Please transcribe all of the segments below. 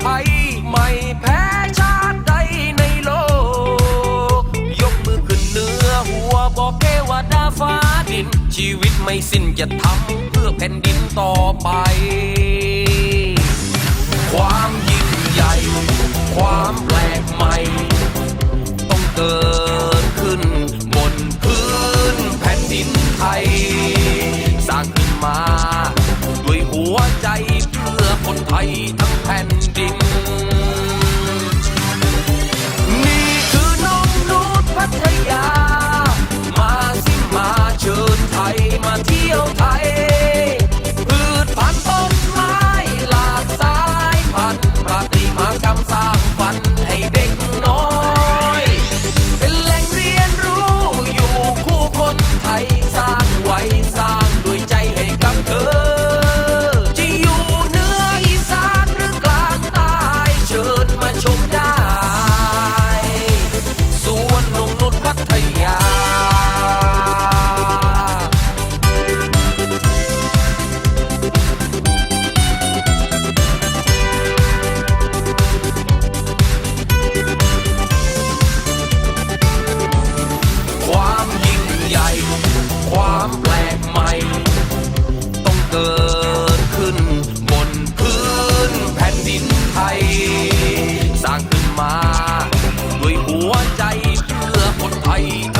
ไทย ไม่แพ้ชาติใดในโลก ยกมือขึ้นเนื้อหัวบอกเทวดาฟ้าดิน ชีวิตไม่สิ้นจะทำเพื่อแผ่นดินต่อไป ความยิ่งใหญ่ ความแปลกใหม่ ต้องเกิดขึ้น บนพื้นแผ่นดินไทย สร้างขึ้นมา ด้วยหัวใจเพื่อคนไทยทั้งแผ่น Bye.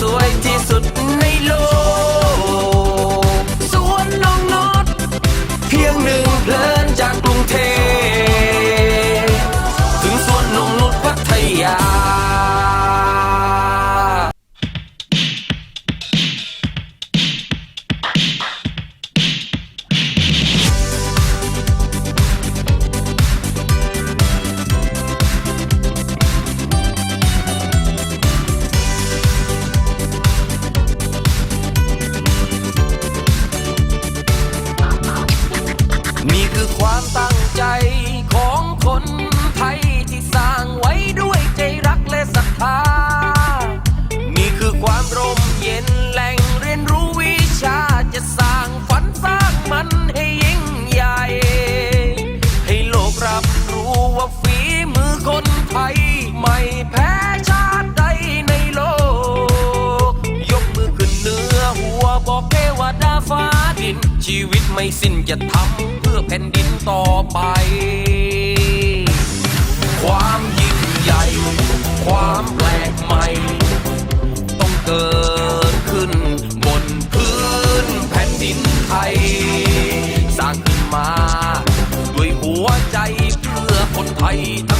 สวยจริงิน ชีวิตไม่สิ้นจะทำเพื่อแผ่นดินต่อไป ความยิ่งใหญ่ ความแปลกใหม่ ต้องเกิดขึ้น บนพื้นแผ่นดินไทย สร้างขึ้นมา ด้วยหัวใจเพื่อคนไทยทั้ง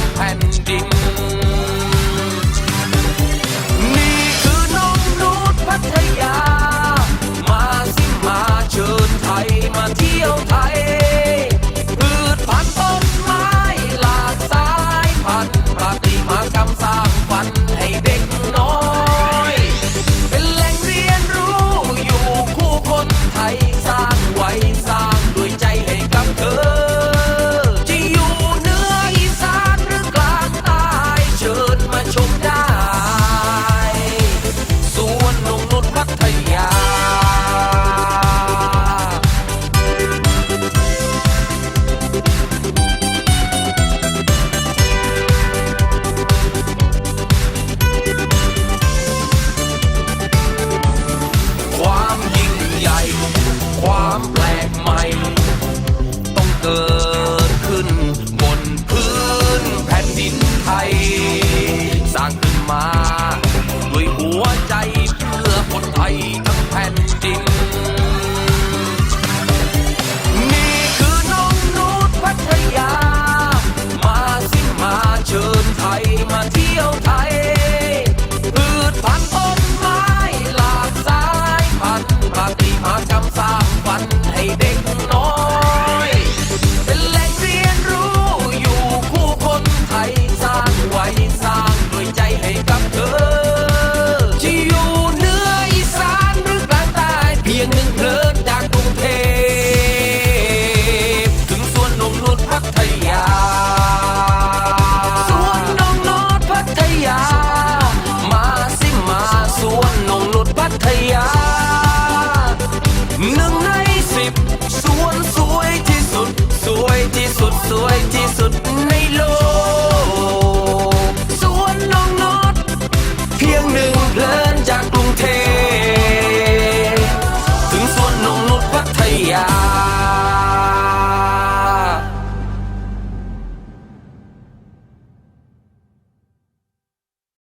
ท